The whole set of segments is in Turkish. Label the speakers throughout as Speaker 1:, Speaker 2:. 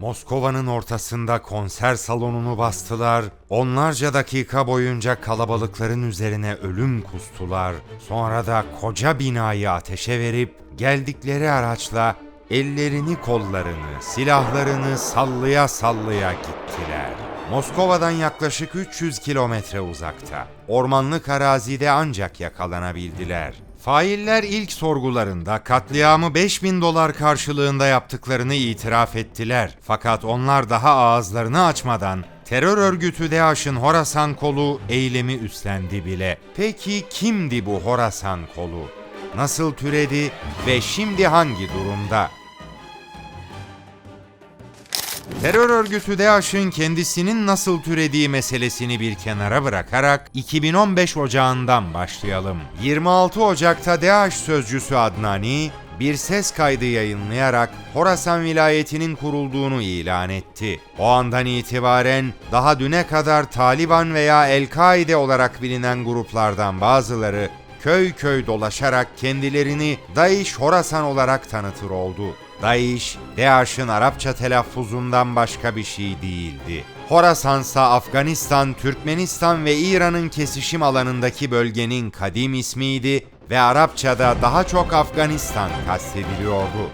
Speaker 1: Moskova'nın ortasında konser salonunu bastılar. Onlarca dakika boyunca kalabalıkların üzerine ölüm kustular. Sonra da koca binayı ateşe verip geldikleri araçla ellerini kollarını, silahlarını sallaya sallaya gittiler. Moskova'dan yaklaşık 300 kilometre uzakta. Ormanlık arazide ancak yakalanabildiler. Failler ilk sorgularında katliamı 5000 dolar karşılığında yaptıklarını itiraf ettiler. Fakat onlar daha ağızlarını açmadan terör örgütü DAEŞ'in Horasan kolu eylemi üstlendi bile. Peki kimdi bu Horasan kolu? Nasıl türedi ve şimdi hangi durumda? Terör örgütü DAEŞ'in kendisinin nasıl türediği meselesini bir kenara bırakarak 2015 Ocağı'ndan başlayalım. 26 Ocak'ta DAEŞ sözcüsü Adnani bir ses kaydı yayınlayarak Horasan vilayetinin kurulduğunu ilan etti. O andan itibaren daha düne kadar Taliban veya El-Kaide olarak bilinen gruplardan bazıları köy köy dolaşarak kendilerini Daesh Horasan olarak tanıtır oldu. Daesh, DAEŞ'in Arapça telaffuzundan başka bir şey değildi. Horasan ise Afganistan, Türkmenistan ve İran'ın kesişim alanındaki bölgenin kadim ismiydi ve Arapçada daha çok Afganistan kastediliyordu.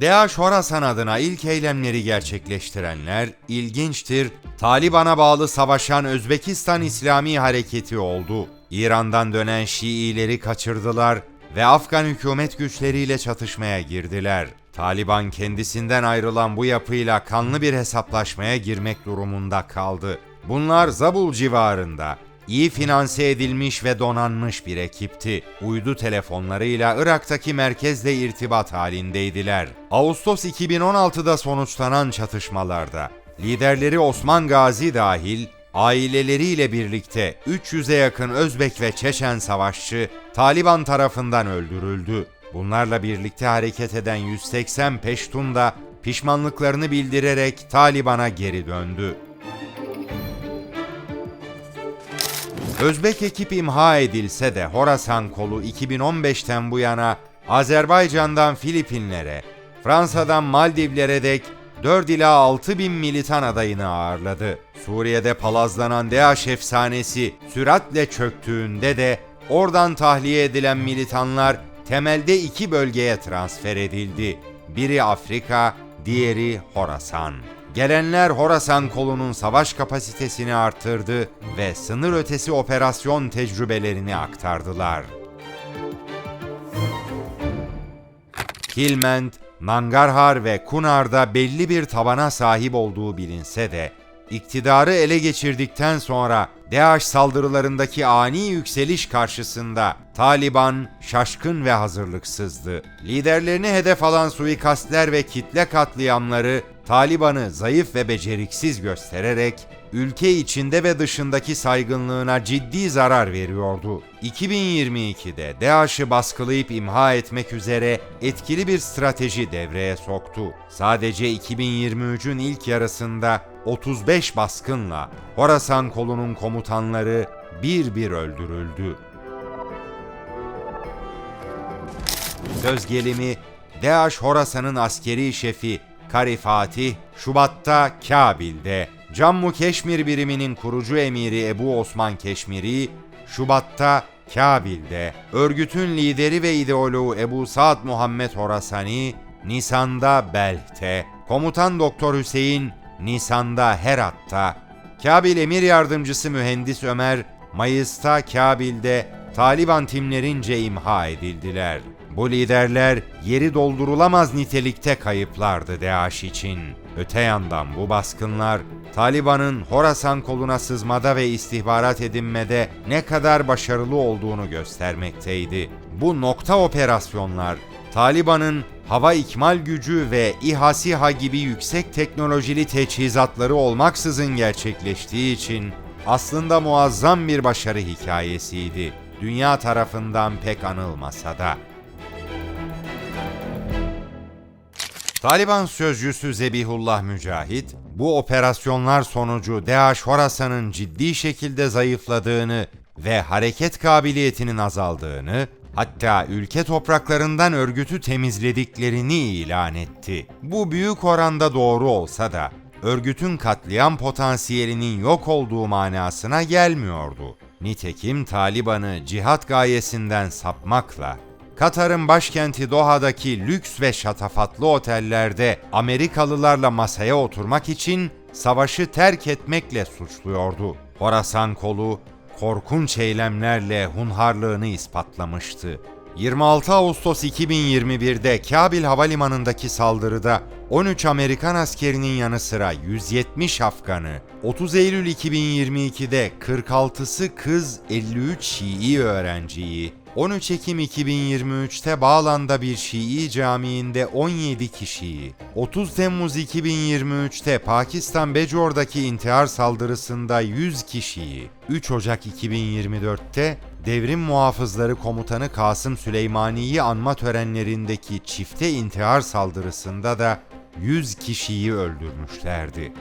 Speaker 1: DH Horasan adına ilk eylemleri gerçekleştirenler ilginçtir. Taliban'a bağlı savaşan Özbekistan İslami Hareketi oldu. İran'dan dönen Şiileri kaçırdılar ve Afgan hükümet güçleriyle çatışmaya girdiler. Taliban kendisinden ayrılan bu yapıyla kanlı bir hesaplaşmaya girmek durumunda kaldı. Bunlar Zabul civarında iyi finanse edilmiş ve donanmış bir ekipti. Uydu telefonlarıyla Irak'taki merkezle irtibat halindeydiler. Ağustos 2016'da sonuçlanan çatışmalarda liderleri Osman Gazi dahil aileleriyle birlikte 300'e yakın Özbek ve Çeçen savaşçı Taliban tarafından öldürüldü. Bunlarla birlikte hareket eden 180 Peştun da pişmanlıklarını bildirerek Taliban'a geri döndü. Özbek ekip imha edilse de Horasan kolu 2015'ten bu yana Azerbaycan'dan Filipinlere, Fransa'dan Maldivlere dek 4 ila 6 bin militan adayını ağırladı. Suriye'de palazlanan DAEŞ efsanesi süratle çöktüğünde de oradan tahliye edilen militanlar temelde iki bölgeye transfer edildi. Biri Afrika, diğeri Horasan. Gelenler Horasan kolunun savaş kapasitesini artırdı ve sınır ötesi operasyon tecrübelerini aktardılar. Kilment, Nangarhar ve Kunar'da belli bir tabana sahip olduğu bilinse de, iktidarı ele geçirdikten sonra DAEŞ saldırılarındaki ani yükseliş karşısında Taliban şaşkın ve hazırlıksızdı. Liderlerini hedef alan suikastler ve kitle katliamları Taliban'ı zayıf ve beceriksiz göstererek ülke içinde ve dışındaki saygınlığına ciddi zarar veriyordu. 2022'de DAEŞ'ı baskılayıp imha etmek üzere etkili bir strateji devreye soktu. Sadece 2023'ün ilk yarısında 35 baskınla Horasan kolunun komutanları bir bir öldürüldü. Söz gelimi DAEŞ Horasan'ın askeri şefi Kari Fatih, Şubat'ta Kabil'de, Cammu Keşmir biriminin kurucu emiri Ebu Osman Keşmiri, Şubat'ta Kabil'de, örgütün lideri ve ideoloğu Ebu Saad Muhammed Horasani, Nisan'da Belh'te, komutan Doktor Hüseyin, Nisan'da Herat'ta, Kabil Emir Yardımcısı Mühendis Ömer, Mayıs'ta Kabil'de Taliban timlerince imha edildiler. Bu liderler yeri doldurulamaz nitelikte kayıplardı DAEŞ için. Öte yandan bu baskınlar Taliban'ın Horasan koluna sızmada ve istihbarat edinmede ne kadar başarılı olduğunu göstermekteydi. Bu nokta operasyonlar Taliban'ın hava ikmal gücü ve İHA SİHA gibi yüksek teknolojili teçhizatları olmaksızın gerçekleştiği için aslında muazzam bir başarı hikayesiydi. Dünya tarafından pek anılmasa da. Taliban sözcüsü Zebihullah Mücahit, bu operasyonlar sonucu DAEŞ Horasan'ın ciddi şekilde zayıfladığını ve hareket kabiliyetinin azaldığını, hatta ülke topraklarından örgütü temizlediklerini ilan etti. Bu büyük oranda doğru olsa da örgütün katliam potansiyelinin yok olduğu manasına gelmiyordu. Nitekim Taliban'ı cihat gayesinden sapmakla Katar'ın başkenti Doha'daki lüks ve şatafatlı otellerde Amerikalılarla masaya oturmak için savaşı terk etmekle suçluyordu. Horasan kolu korkunç eylemlerle hunharlığını ispatlamıştı. 26 Ağustos 2021'de Kabil Havalimanı'ndaki saldırıda 13 Amerikan askerinin yanı sıra 170 Afganı, 30 Eylül 2022'de 46'sı kız 53 Şii öğrenciyi, 13 Ekim 2023'te Bağlan'da bir Şii camiinde 17 kişiyi, 30 Temmuz 2023'te Pakistan Bejor'daki intihar saldırısında 100 kişiyi, 3 Ocak 2024'te Devrim Muhafızları Komutanı Kasım Süleymani'yi anma törenlerindeki çifte intihar saldırısında da 100 kişiyi öldürmüşlerdi.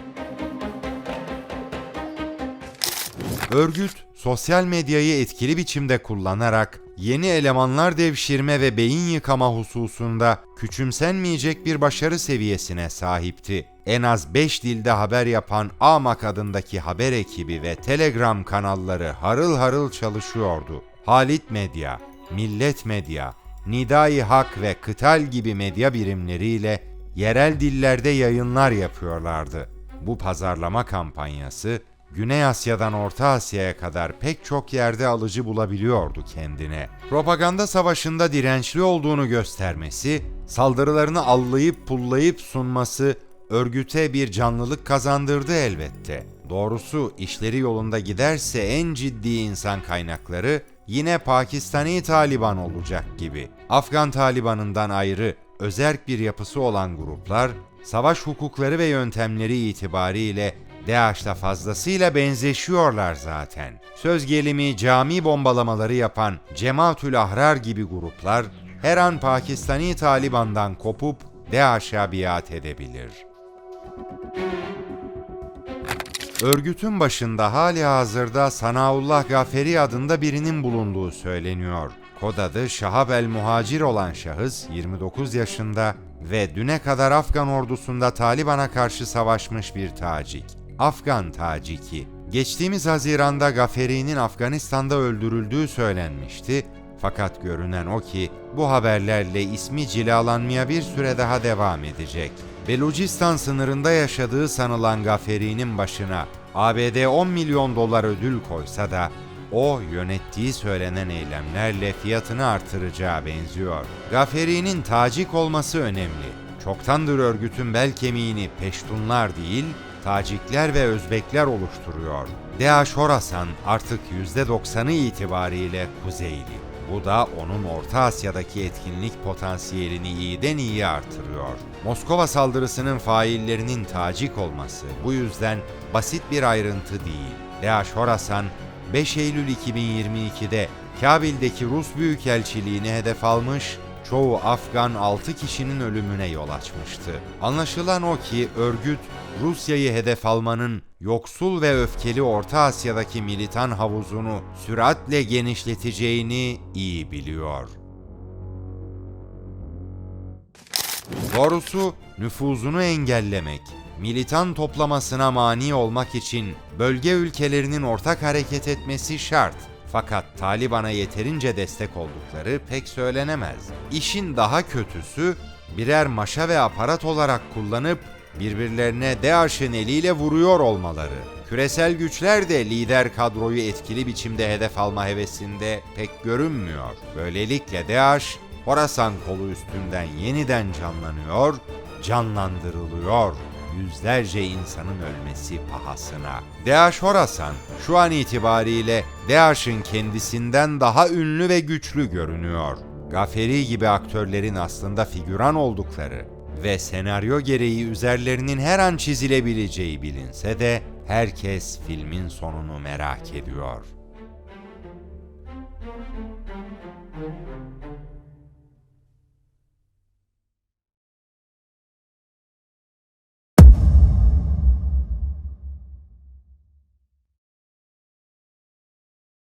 Speaker 1: Örgüt, sosyal medyayı etkili biçimde kullanarak yeni elemanlar devşirme ve beyin yıkama hususunda küçümsenmeyecek bir başarı seviyesine sahipti. En az 5 dilde haber yapan AMAK adındaki haber ekibi ve Telegram kanalları harıl harıl çalışıyordu. Halit Medya, Millet Medya, Nidai Hak ve Kıtal gibi medya birimleriyle yerel dillerde yayınlar yapıyorlardı. Bu pazarlama kampanyası Güney Asya'dan Orta Asya'ya kadar pek çok yerde alıcı bulabiliyordu kendine. Propaganda savaşında dirençli olduğunu göstermesi, saldırılarını allayıp pullayıp sunması örgüte bir canlılık kazandırdı elbette. Doğrusu işleri yolunda giderse en ciddi insan kaynakları yine Pakistani Taliban olacak gibi. Afgan Taliban'ından ayrı özerk bir yapısı olan gruplar, savaş hukukları ve yöntemleri itibariyle DAEŞ'la fazlasıyla benzeşiyorlar zaten. Söz gelimi cami bombalamaları yapan Cemaatül Ahrar gibi gruplar her an Pakistani Taliban'dan kopup DAEŞ'e biat edebilir. Örgütün başında hali hazırda Sanaullah Gaferi adında birinin bulunduğu söyleniyor. Kod adı Şahab el Muhacir olan şahıs 29 yaşında ve düne kadar Afgan ordusunda Taliban'a karşı savaşmış bir tacik. Afgan taciki. Geçtiğimiz Haziran'da Gaferi'nin Afganistan'da öldürüldüğü söylenmişti. Fakat görünen o ki bu haberlerle ismi cilalanmaya bir süre daha devam edecek. Belucistan sınırında yaşadığı sanılan Gaferi'nin başına ABD 10 milyon dolar ödül koysa da o yönettiği söylenen eylemlerle fiyatını artıracağı benziyor. Gaferi'nin tacik olması önemli. Çoktandır örgütün bel kemiğini Peştunlar değil, Tacikler ve Özbekler oluşturuyor. DAEŞ Horasan artık %90'ı itibariyle Kuzeyli. Bu da onun Orta Asya'daki etkinlik potansiyelini iyiden iyi artırıyor. Moskova saldırısının faillerinin Tacik olması bu yüzden basit bir ayrıntı değil. DAEŞ Horasan 5 Eylül 2022'de Kabil'deki Rus Büyükelçiliğini hedef almış, çoğu Afgan 6 kişinin ölümüne yol açmıştı. Anlaşılan o ki örgüt Rusya'yı hedef almanın yoksul ve öfkeli Orta Asya'daki militan havuzunu süratle genişleteceğini iyi biliyor. Doğrusu nüfuzunu engellemek, militan toplamasına mani olmak için bölge ülkelerinin ortak hareket etmesi şart. Fakat Taliban'a yeterince destek oldukları pek söylenemez. İşin daha kötüsü birer maşa ve aparat olarak kullanıp birbirlerine DAEŞ'in eliyle vuruyor olmaları. Küresel güçler de lider kadroyu etkili biçimde hedef alma hevesinde pek görünmüyor. Böylelikle DAEŞ Horasan kolu üstünden yeniden canlanıyor, canlandırılıyor yüzlerce insanın ölmesi pahasına. DAEŞ Horasan şu an itibariyle DAEŞ'in kendisinden daha ünlü ve güçlü görünüyor. Gaferi gibi aktörlerin aslında figüran oldukları ve senaryo gereği üzerlerinin her an çizilebileceği bilinse de herkes filmin sonunu merak ediyor.